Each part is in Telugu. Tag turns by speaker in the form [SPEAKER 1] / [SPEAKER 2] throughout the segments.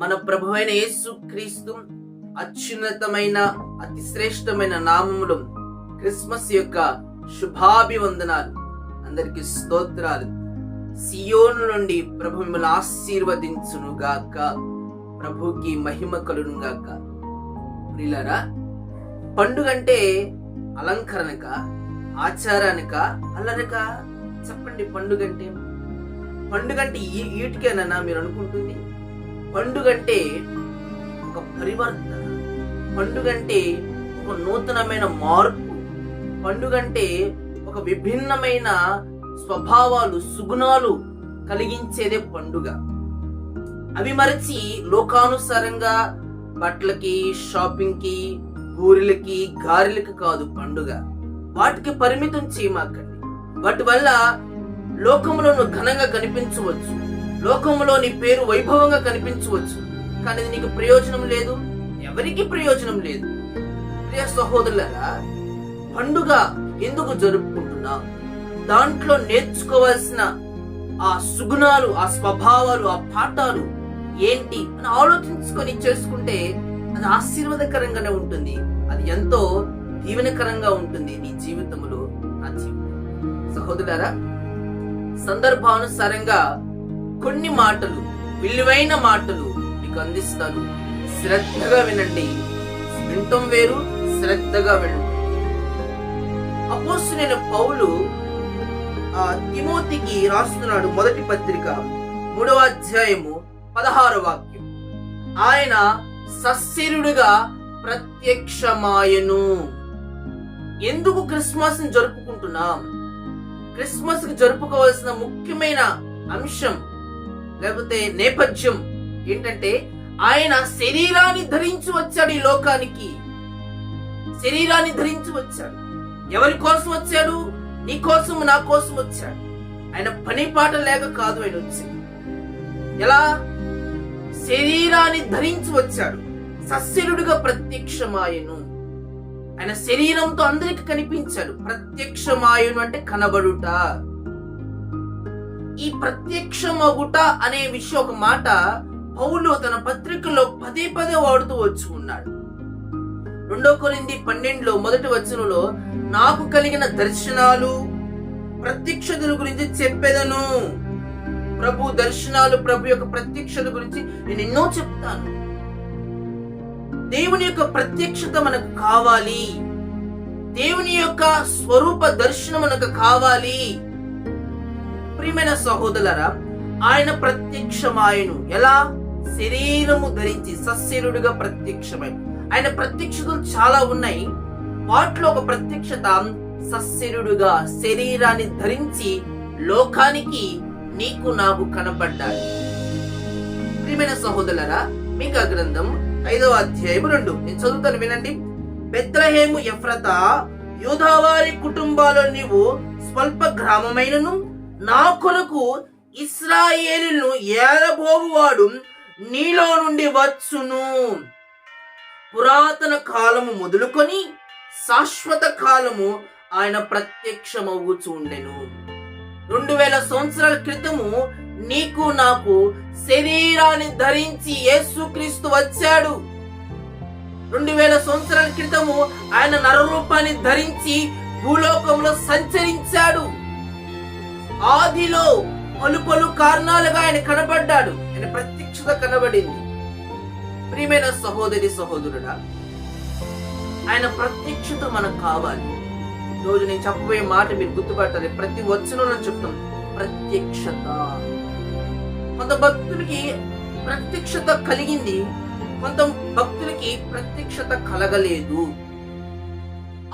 [SPEAKER 1] మన ప్రభు అయిన యేసు క్రీస్తు అత్యున్నతమైన అతి శ్రేష్టమైన నామములు క్రిస్మస్ యొక్క శుభాభివందనాలు. అందరికి స్తోత్రాలు. సియోను నుండి ప్రభు మిమ్మల్ని ఆశీర్వదించునుగాక. ప్రభుకి మహిమ కలునుగాక ప్రిలరా పండుగ అంటే అలంకరణక ఆచారానిక అల్లరక? చెప్పండి పండుగ అంటే పండుగ అంటే ఈ ఈటికేనన్నా మీరు అనుకుంటుంది? పండుగ అంటే ఒక పరివర్తన. పండుగ అంటే ఒక నూతనమైన మార్పు. పండుగ అంటే ఒక విభిన్నమైన స్వభావాలు సుగుణాలు కలిగించేదే పండుగ. అవి మరచి లోకానుసారంగా బట్టలకి షాపింగ్కి ఊరిలకి గారెలకి కాదు పండుగ. వాటికి పరిమితం చేయమాకండి. వాటి వల్ల లోకములో ఘనంగా కనిపించవచ్చు. లోకంలో నీ పేరు వైభవంగా కనిపించవచ్చు. కానీ ఇది నీకు ప్రయోజనం లేదు. ఎవరికి ప్రయోజనం లేదు. ప్రియ సహోదరులరా పండుగ ఎందుకు జరుపుకుంటున్నా? దాంట్లో నేర్చుకోవాల్సిన ఆ సుగుణాలు ఆ స్వభావాలు ఆ పాఠాలు ఏంటి అని ఆలోచించుకొని చేసుకుంటే అది ఆశీర్వాదకరంగానే ఉంటుంది. అది ఎంతో దీవెనకరంగా ఉంటుంది నీ జీవితంలో నా జీవితం సహోదరులారా సందర్భానుసారంగా కొన్ని మాటలు విలువైన మాటలు మీకు అందిస్తాను. శ్రద్ధగా వినండి. వింటం వేరు శ్రద్ధగా వినండి. అపోస్తులైన పౌలు ఆ తిమోతికి రాస్తున్నాడు మొదటి పత్రిక మూడవ అధ్యాయము పదహారు వాక్యం. ఆయన సస్యరుడుగా ప్రత్యక్షమాయను. ఎందుకు క్రిస్మస్ జరుపుకుంటున్నాం? క్రిస్మస్ జరుపుకోవాల్సిన ముఖ్యమైన అంశం లేకపోతే నేపథ్యం ఏంటంటే ఆయన శరీరాన్ని ధరించి వచ్చాడు ఈ లోకానికి. శరీరాన్ని ధరించి వచ్చాడు. ఎవరి కోసం వచ్చాడు? నీ కోసం నా కోసం వచ్చాడు. ఆయన పని పాట లేక కాదు ఆయన వచ్చింది ఎలా? శరీరాన్ని ధరించి వచ్చాడు. సస్యరుడుగా ప్రత్యక్షమాయను. ఆయన శరీరంతో అందరికి కనిపించాడు. ప్రత్యక్షమాయను అంటే కనబడుట. ఈ ప్రత్యక్షమగుట అనే విషయం ఒక మాట పౌలు తన పత్రికలో పదే పదే వాడుతూ వచ్చి ఉన్నాడు. రెండో కొరింది పన్నెండులో మొదటి వచనంలో నాకు కలిగిన దర్శనాలు ప్రత్యక్షతల గురించి చెప్పేదను. ప్రభు దర్శనాలు ప్రభు యొక్క ప్రత్యక్షత గురించి నేను ఎన్నో చెప్తాను. దేవుని యొక్క ప్రత్యక్షత మనకు కావాలి. దేవుని యొక్క స్వరూప దర్శనం మనకు కావాలి. ప్రియమైన సహోదరులరా ఆయన ప్రత్యక్షమాయను. ఎలా? శరీరము ధరించి సస్యరుడుగా ప్రత్యక్షమై. ఆయన ప్రత్యక్షతలు చాలా ఉన్నాయి. వాటిలో ఒక ప్రత్యక్షత సస్యరుడుగా శరీరాన్ని ధరించి లోకానికి నీకు నాకు కనపడ్డాడు ప్రియమైన సహోదరులరా మీకు ఆ గ్రంథం ఐదవ అధ్యాయం రెండు. నేను చదువుతాను వినండి. బెత్రహేము ఎఫ్రత యూదావారి కుటుంబాలు నీవు స్వల్ప గ్రామమైనను నా కొరకు ఇస్రాయేలును ఏరబోవువాడు నీలో నుండి వచ్చును. పురాతన కాలము మొదలుకొని శాశ్వత కాలము ఆయన ప్రత్యక్షమవుచుండెను రెండు వేల సంవత్సరాల క్రితము నీకు నాకు శరీరాన్ని ధరించి యేసుక్రీస్తు వచ్చాడు. రెండు వేల సంవత్సరాల క్రితము ఆయన నరరూపాన్ని ధరించి భూలోకంలో సంచరించాడు. ఆదిలో పలు పలు కారణాలుగా ఆయన కనబడ్డాడు. ఆయన ప్రత్యక్షత కనబడింది. ప్రియమైన సహోదరి సహోదరుడా ఆయన ప్రత్యక్షత మనకు కావాలి. రోజు నేను చెప్పబోయే మాట మీరు గుర్తుపట్టాలి ప్రతి వచనంలో చెప్తాం ప్రత్యక్షత. కొంత భక్తులకి ప్రత్యక్షత కలిగింది కొంత భక్తులకి ప్రత్యక్షత కలగలేదు.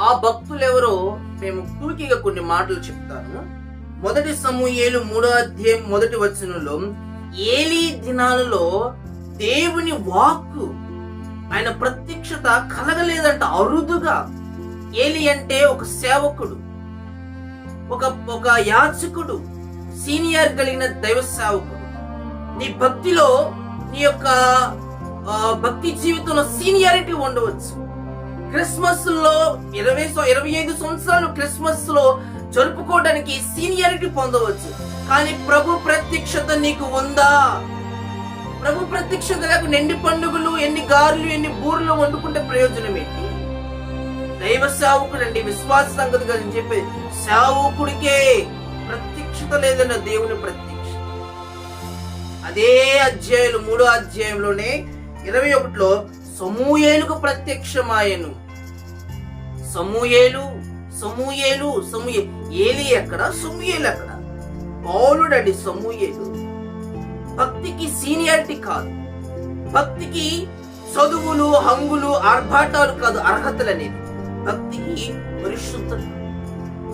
[SPEAKER 1] ఆ భక్తులు ఎవరో మేము టూకీగా కొన్ని మాటలు చెప్తాను. మొదటి సమూహేలు మూడో అధ్యాయం మొదటి వచనంలో ఏలి దినాలలో దేవుని వాక్కు ఆయన ప్రత్యక్షత కలగలేదంట అరుదుగా. ఏలి అంటే ఒక సేవకుడు ఒక ఒక యాచకుడు సీనియర్ కలిగిన దైవ సేవకుడు. నీ భక్తిలో నీ యొక్క భక్తి జీవితంలో సీనియారిటీ ఉండవచ్చు. క్రిస్మస్లో ఇరవై ఇరవై ఐదు సంవత్సరాలు క్రిస్మస్లో జరుపుకోవడానికి సీనియారిటీ పొందవచ్చు. కానీ ప్రభు ప్రత్యక్షత నీకు ఉందా? ప్రభు ప్రత్యక్షత లేకుండా ఎన్ని పండుగలు ఎన్ని గారులు ఎన్ని బూర్లు వండుకుంటే ప్రయోజనం ఏంటి? దైవ సేవకుడు అండి విశ్వాస సంగతి అని చెప్పి సేవకుడికే ప్రత్యక్షత లేదన్న దేవుని ప్రత్యక్ష అదే అధ్యాయులు మూడో అధ్యాయంలోనే ఇరవై ఒకటిలో సమూహేలుకు ప్రత్యక్షమాయను. సమూహేలు సమూయేలు సమూయే. ఏలి ఎక్కడ? సమూయేలు ఎక్కడ? పౌలుడండి సమూయేలు. భక్తికి సీనియారిటీ కాదు. భక్తికి చదువులు హంగులు ఆర్భాటాలు కాదు అర్హతలు అనేది భక్తికి పరిశుద్ధత.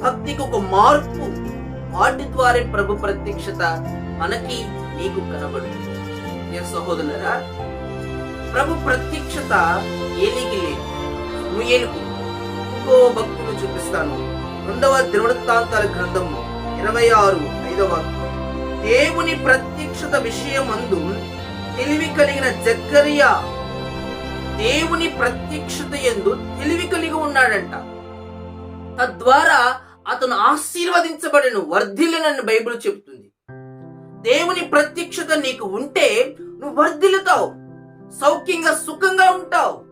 [SPEAKER 1] భక్తికి ఒక మార్పు. వాటి ద్వారా ప్రభు ప్రత్యక్షత మనకి నీకు కనబడుతుంది. ఏ సహోదరులరా ప్రభు ప్రత్యక్షత ఏలికి లేదు. ముయ్యేలుకు ఇంకో భక్తులు చూపిస్తాను. రెండవ దినవృత్తాంతాల గ్రంథము ఇరవై ఆరు ఐదవ దేవుని ప్రత్యక్షత విషయమందు తెలివి కలిగిన జక్కరియా దేవుని ప్రత్యక్షత ఎందు తెలివి కలిగి ఉన్నాడంట. తద్వారా అతను ఆశీర్వదించబడిన వర్ధిల్లనని బైబిల్ చెబుతుంది. దేవుని ప్రత్యక్షత నీకు ఉంటే నువ్వు వర్ధిల్లుతావు సౌఖ్యంగా సుఖంగా ఉంటావు.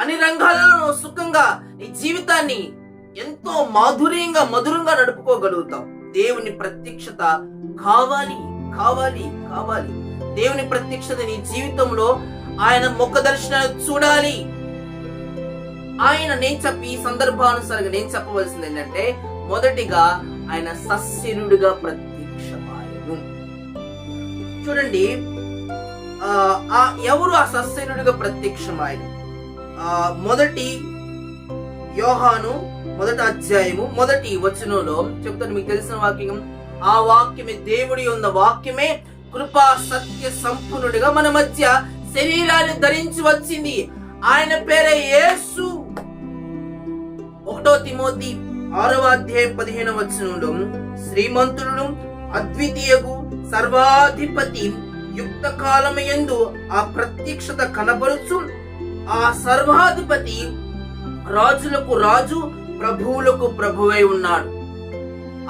[SPEAKER 1] అన్ని రంగాలలో సుఖంగా నీ జీవితాన్ని ఎంతో మాధుర్యంగా మధురంగా నడుపుకోగలుగుతావు. దేవుని ప్రత్యక్షత కావాలి కావాలి కావాలి. దేవుని ప్రత్యక్షత నీ జీవితంలో ఆయన ముఖ దర్శనాలు చూడాలి. ఆయన నేను చెప్పి ఈ సందర్భానుసారంగా నేను చెప్పవలసింది ఏంటంటే మొదటిగా ఆయన సస్యనుడిగా ప్రత్యక్షమాయను. చూడండి ఆ ఎవరు ఆ సస్యనుడిగా ప్రత్యక్షమాయను? మొదటి యోహాను మొదటి అధ్యాయము మొదటి వచనంలో చెప్తాను మీకు తెలిసిన వాక్యం ఆ వాక్యమే దేవుడి ఉన్న వాక్యమే కృపా సత్య సంపూర్ణుడిగా మన మధ్య శరీరాన్ని ధరించి వచ్చింది. ఆయన పేరే యేసు. ఒకటో తిమోతి ఆరవ అధ్యాయం పదిహేను వచనంలో శ్రీమంతుడు అద్వితీయగు సర్వాధిపతి యుక్త కాలమయందు ఆ ప్రత్యక్షత కనబరుచు ఆ సర్వాధిపతి రాజులకు రాజు ప్రభువులకు ప్రభువై ఉన్నాడు.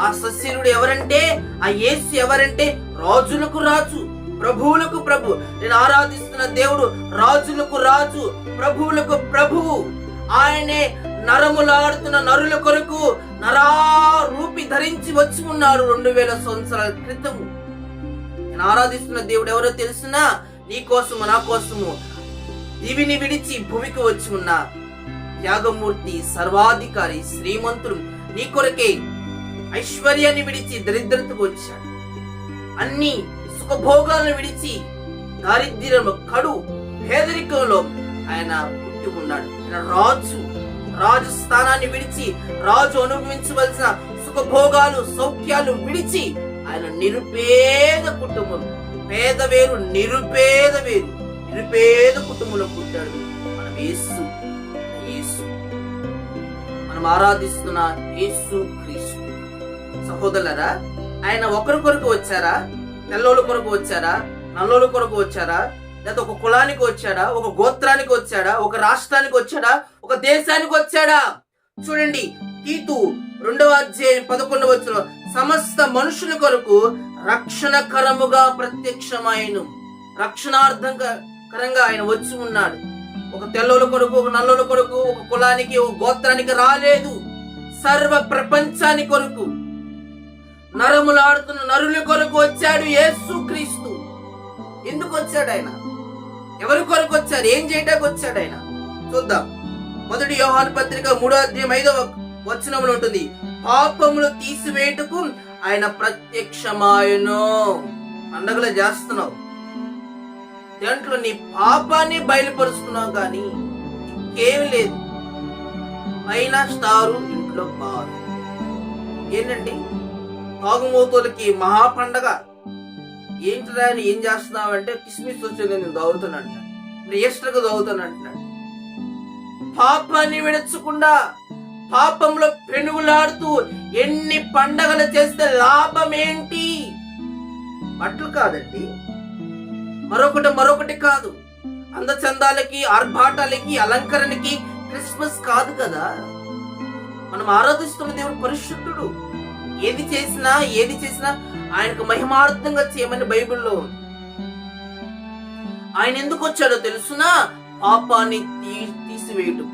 [SPEAKER 1] ఆ సస్యనుడు ఎవరంటే ఆ యేసు ఎవరంటే రాజులకు రాజు ప్రభువులకు ప్రభు. నేను ఆరాధిస్తున్న దేవుడు రాజులకు రాజు ప్రభువులకు ప్రభువు ఆయనే నరములాడుతున్న నరుల కొరకు నరారూపి ధరించి వచ్చి ఉన్నాడు రెండు వేల సంవత్సరాల క్రితము. నేను ఆరాధిస్తున్న దేవుడు ఎవరో తెలుసునా? నీ కోసము నా కోసము. ఇవిని విడిచి భూమికి వచ్చి ఉన్న త్యాగమూర్తి సర్వాధికారి శ్రీమంతుడు నీ కొరకే ఐశ్వర్యాన్ని విడిచి దరిద్రతకు వచ్చాడు. అన్ని సుఖభోగాలను విడిచి దారిద్ర్యంలో కడు పేదరికంలో ఆయన పుట్టి ఉన్నాడు. ఆయన రాజు రాజు స్థానాన్ని విడిచి రాజు అనుభవించవలసిన సుఖభోగాలు సౌఖ్యాలు విడిచి ఆయన నిరుపేద కుటుంబం. పేద వేరు నిరుపేద వేరు. నిరుపేద కుటుంబంలో పుట్టాడు మన యేసు యేసు. మనం ఆరాధిస్తున్న యేసు క్రీస్తు. సహోదరులరా ఆయన ఒకరి కొరకు వచ్చారా? తెల్లోళ్ళ కొరకు వచ్చారా? నల్లోళ్ళ కొరకు వచ్చారా? లేదా ఒక కులానికి వచ్చాడా? ఒక గోత్రానికి వచ్చాడా? ఒక రాష్ట్రానికి వచ్చాడా? ఒక దేశానికి వచ్చాడా? చూడండి తీతు రెండవ అధ్యాయం పదకొండవ వచ్చిన సమస్త మనుషుల కొరకు రక్షణకరముగా ప్రత్యక్షమాయను. రక్షణార్థంగా కరంగా ఆయన వచ్చి ఉన్నాడు. ఒక తెల్లోల కొరకు ఒక నల్లోల కొరకు ఒక కులానికి ఒక గోత్రానికి రాలేదు. సర్వ ప్రపంచాని కొరకు. నరములాడుతున్న నరుల కొరకు వచ్చాడు యేసు క్రీస్తు. ఎందుకు వచ్చాడు ఆయన? ఎవరి కొరకు వచ్చారు ఏం చేయడానికి వచ్చాడు ఆయన? చూద్దాం. మొదటి యోహాన్ పత్రిక మూడో అధ్యాయం ఐదో వచనంలో ఉంటుంది. పాపములు తీసివేయటకు ఆయన ప్రత్యక్షమాయను. పండగలు చేస్తున్నావు. దాంట్లో నీ పాపాన్ని బయలుపరుస్తున్నావు కానీ ఇంకేమి లేదు. పైన స్టారు ఇంట్లో బారు ఏంటండి తాగుమోతులకి మహా పండగ ఏంటిరా అని ఏం చేస్తున్నావంటే కిస్మిస్ వచ్చింది నేను దౌగుతానంట రిజిస్టర్గా దౌగుతానంటున్నాడు పాపాన్ని విడచకుండా పాపంలో పెనుగులాడుతూ ఎన్ని పండగలు చేస్తే లాభం ఏంటి? బట్టలు కాదండి. మరొకటి మరొకటి కాదు. అందచందాలకి ఆర్భాటాలకి అలంకరణకి క్రిస్మస్ కాదు కదా. మనం ఆరాధిస్తున్న దేవుడు పరిశుద్ధుడు. ఏది చేసినా ఏది చేసినా ఆయనకు మహిమార్థంగా చేయమని బైబిల్లో ఉంది. ఆయన ఎందుకు వచ్చాడో తెలుసునా? పాపాన్ని తీ తీసివేయుటకు.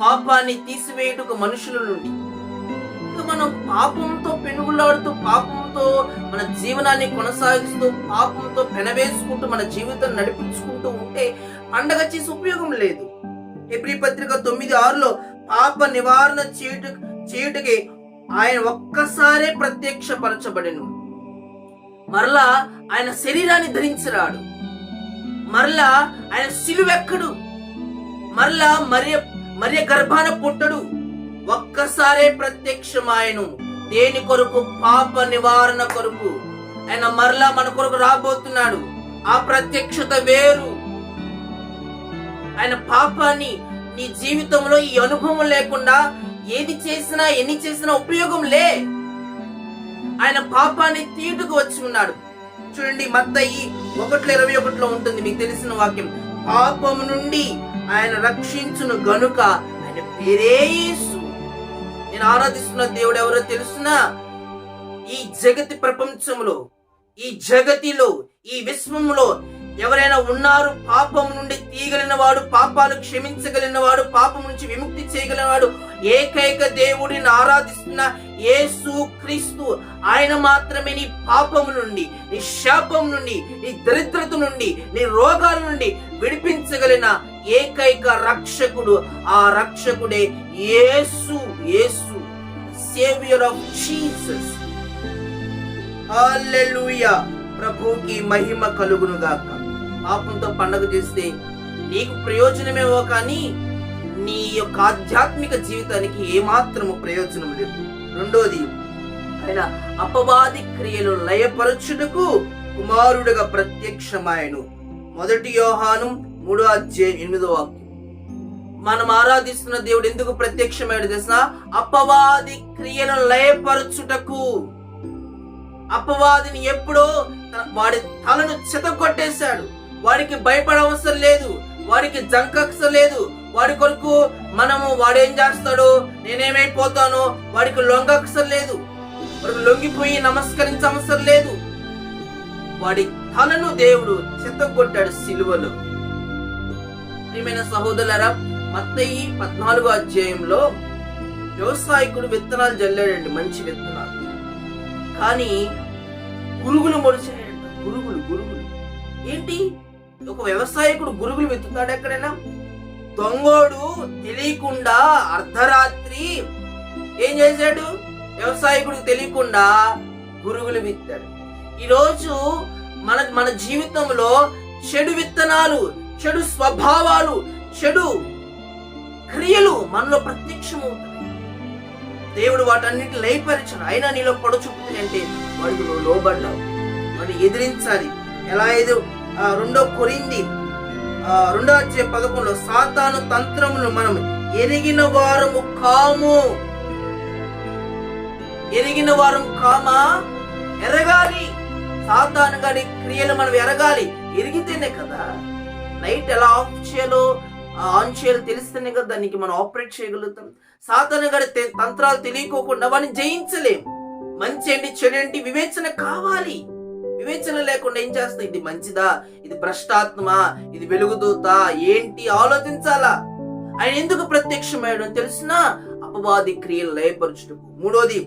[SPEAKER 1] పాపాన్ని తీసివేయుటకు మనుషుల నుండి. ఇంకా మనం పాపంతో పెనుగులాడుతూ పాపంతో మన జీవనాన్ని కొనసాగిస్తూ పాపంతో పెనవేసుకుంటూ మన జీవితం నడిపించుకుంటూ ఉంటే పండగ చేసి ఉపయోగం లేదు. ఎబ్రి పత్రిక తొమ్మిది ఆరులో పాప నివారణ చేయుట చేయుటకి ఆయన ఒక్కసారే ప్రత్యక్షపరచబడెను. మరలా ఆయన శరీరాన్ని ధరించరాడు. మరలా ఆయన సిలువెక్కడు. మరలా మరియ మరియ గర్భాన పుట్టడు. ఒక్కసారే ప్రత్యక్షమాయను దేని కొరకు? పాప నివారణ కొరకు. ఆయన మరలా మన కొరకు రాబోతున్నాడు. ఆ ప్రత్యక్షత వేరు. ఆయన పాపాన్ని నీ జీవితంలో ఈ అనుభవం లేకుండా ఏది చేసినా ఎన్ని చేసినా ఉపయోగం లే. ఆయన పాపాన్ని తీటుకు వచ్చి ఉన్నాడు. చూడండి మత్తయి ఒకటిలో ఇరవై ఒకటిలో ఉంటుంది. మీకు తెలిసిన వాక్యం. పాపము నుండి ఆయన రక్షించును గనుక ఆయన పేరే యేసు. నేను ఆరాధిస్తున్న దేవుడు ఎవరో తెలుసునా? ఈ జగతి ప్రపంచంలో ఈ జగతిలో ఈ విశ్వంలో ఎవరైనా ఉన్నారు? పాపం నుండి తీయగలిగిన వాడు పాపాలు క్షమించగలిగిన వాడు పాపం నుంచి విముక్తి చేయగలిగిన వాడు ఏకైక దేవుడిని ఆరాధిస్తున్న యేసు క్రీస్తు. ఆయన మాత్రమే నీ పాపం నుండి నీ శాపం నుండి నీ దరిద్రత నుండి నీ రోగాల నుండి విడిపించగలిగిన ఏకైక రక్షకుడు ఆ రక్షకుడే Yesu Yesu saviour of Jesus హల్లెలూయా ప్రభుకి మహిమ కలుగును గాక. పాపంతో పండగ చేస్తే నీకు ప్రయోజనమేవో కానీ నీ యొక్క ఆధ్యాత్మిక జీవితానికి ఏమాత్రము ప్రయోజనం లేదు. రెండోది ఆయన అపవాది క్రియలు లయపరచుటకు కుమారుడుగా ప్రత్యక్షమాయను. మొదటి యోహానం మూడో అధ్యాయం ఎనిమిదో వాక్యం. మనం ఆరాధిస్తున్న దేవుడు ఎందుకు ప్రత్యక్షమైన తెలుసా? అపవాది క్రియను లయపరచుటకు. అపవాదిని ఎప్పుడో వాడి తలను చెతగొట్టేశాడు వాడికి భయపడవసరం లేదు. వాడికి జంకవసరం లేదు. వాడి కొరకు మనము వాడేం చేస్తాడు నేనేమైపోతాను వాడికి లొంగవసరం లేదు. వాడికి లొంగిపోయి నమస్కరించవసరం లేదు. వాడి తలను దేవుడు చెత్తగొట్టాడు సిలువలో. ప్రియమైన సహోదరులారా మత్తయి పద్నాలుగో అధ్యాయంలో వ్యవసాయకుడు విత్తనాలు జల్లాడండి మంచి విత్తనాలు. కానీ గురుగులు మొలిచాయంట గురుగులు గురుగులు. ఏంటి? ఒక వ్యవసాయకుడు గురుగులు విత్తుతాడు ఎక్కడైనా? దొంగోడు తెలియకుండా అర్ధరాత్రి ఏం చేశాడు? వ్యవసాయకుడికి తెలియకుండా గురుగులు విత్తాడు. ఈరోజు మన మన జీవితంలో చెడు విత్తనాలు చెడు స్వభావాలు చెడు క్రియలు మనలో ప్రత్యక్షమవుతాయి దేవుడు వాటన్నిటి లయపరిచాడు. అయినా నీలో పొడ చూపుతుంది అంటే వాడికి నువ్వు లోబడ్డావు. వాడిని ఎదిరించాలి. ఎలా ఏదో ఆ, రెండో కొరింది ఆ, రెండో వచ్చే పదకొండులో సాతాను తంత్రమును మనం ఎరిగిన వారము కాము. ఎరిగిన వారం కామా? ఎరగాలి. సాతాను గారి క్రియలు మనం ఎరగాలి. ఎరిగితేనే కదా. లైట్ ఎలా ఆఫ్ చేయాలో ఆన్ చేయాలో తెలిస్తేనే కదా దానికి మనం ఆపరేట్ చేయగలుగుతాం. సాధన గారి తె- తంత్రాలు తెలియకోకుండా వాడిని జయించలేం. మంచి ఏంటి చెడు ఏంటి వివేచన కావాలి. వివేచన లేకుండా ఏం చేస్తా? ఇది మంచిదా? ఇది భ్రష్టాత్మ? ఇది వెలుగుదూత? ఏంటి? ఆలోచించాలా? ఆయన ఎందుకు ప్రత్యక్షమయ్యడం తెలిసినా? అపవాది క్రియలు లయపరచుటకు. మూడోది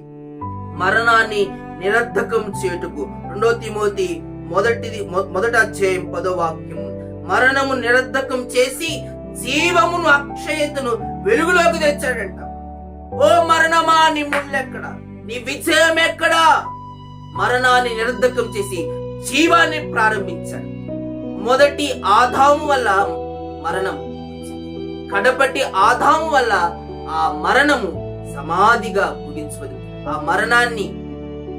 [SPEAKER 1] మరణాన్ని నిరర్ధకం చేయుటకు. రెండో తిమోతి మొదటిది మొదట అధ్యాయం పదో వాక్యం మరణము నిరర్ధకం చేసి జీవమును అక్షయతను వెలుగులోకి తెచ్చాడంట. ఓ మరణమా నీ ముళ్ళెక్కడ నీ విజయం ఎక్కడా? మరణాన్ని నిరర్ధకం చేసి జీవాన్ని ప్రారంభించాడు. మొదటి ఆదాము వల్ల మరణం కడపటి ఆదాము వల్ల ఆ మరణము సమాధిగా ముగించబడింది. ఆ మరణాన్ని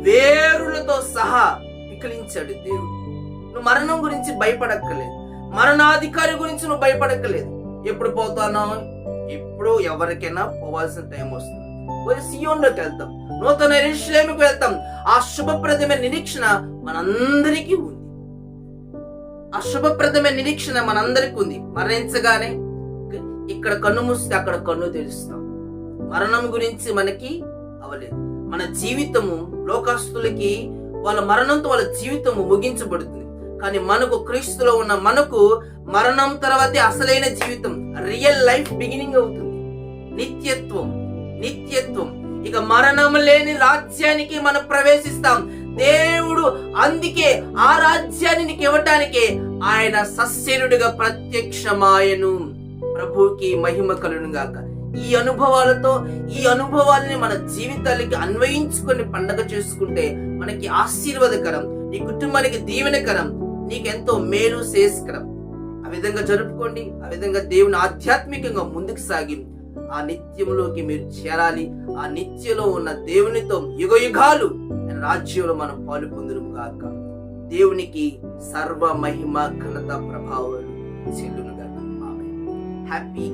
[SPEAKER 1] వేరులతో సహా వికలించాడు దేవుడు. నువ్వు మరణం గురించి భయపడక్కలేదు మరణాధికారి గురించి నువ్వు భయపడక్కలేదు ఎప్పుడు పోతానో? ఇప్పుడు ఎవరికైనా పోవాల్సిన టైం వస్తుంది. పోయి సియోన్లోకి వెళ్తాం. నూతన ఎరుషలేముకి వెళ్తాం. ఆ శుభప్రదమైన నిరీక్షణ మనందరికీ ఉంది. ఆ శుభప్రదమైన నిరీక్షణ మనందరికీ ఉంది. మరణించగానే ఇక్కడ కన్ను మూస్తే అక్కడ కన్ను తెరుస్తాం. మరణం గురించి మనకి అవలేదు. మన జీవితము లోకస్తులకి వాళ్ళ మరణంతో వాళ్ళ జీవితము ముగించబడుతుంది. కానీ మనకు క్రీస్తులో ఉన్న మనకు మరణం తర్వాతే అసలైన జీవితం రియల్ లైఫ్ బిగినింగ్ అవుతుంది. నిత్యత్వం నిత్యత్వం. ఇక మరణం లేని రాజ్యానికి మనం ప్రవేశిస్తాం. దేవుడు అందుకే ఆ రాజ్యాన్ని నీకు ఆయన సస్యనుడిగా ప్రత్యక్షమాయను. ప్రభుకి మహిమ కలును గాక. ఈ అనుభవాలతో ఈ అనుభవాలని మన జీవితాలకి అన్వయించుకొని పండగ చేసుకుంటే మనకి ఆశీర్వాదకరం నీ కుటుంబానికి దీవెనకరం నీకెంతో మేలు శ్రేయస్కరం ఆ విధంగా జరుపుకోండి ఆ విధంగా దేవుని ఆధ్యాత్మికంగా ముందుకు సాగి ఆ నిత్యంలోకి మీరు చేరాలి ఆ నిత్యలో ఉన్న దేవునితో యుగ యుగాలు రాజ్యంలో మనం పాలు పొందును గాక. దేవునికి సర్వ మహిమ ఘనత ప్రభావాలు చెల్లును గాక ఆమె హ్యాపీ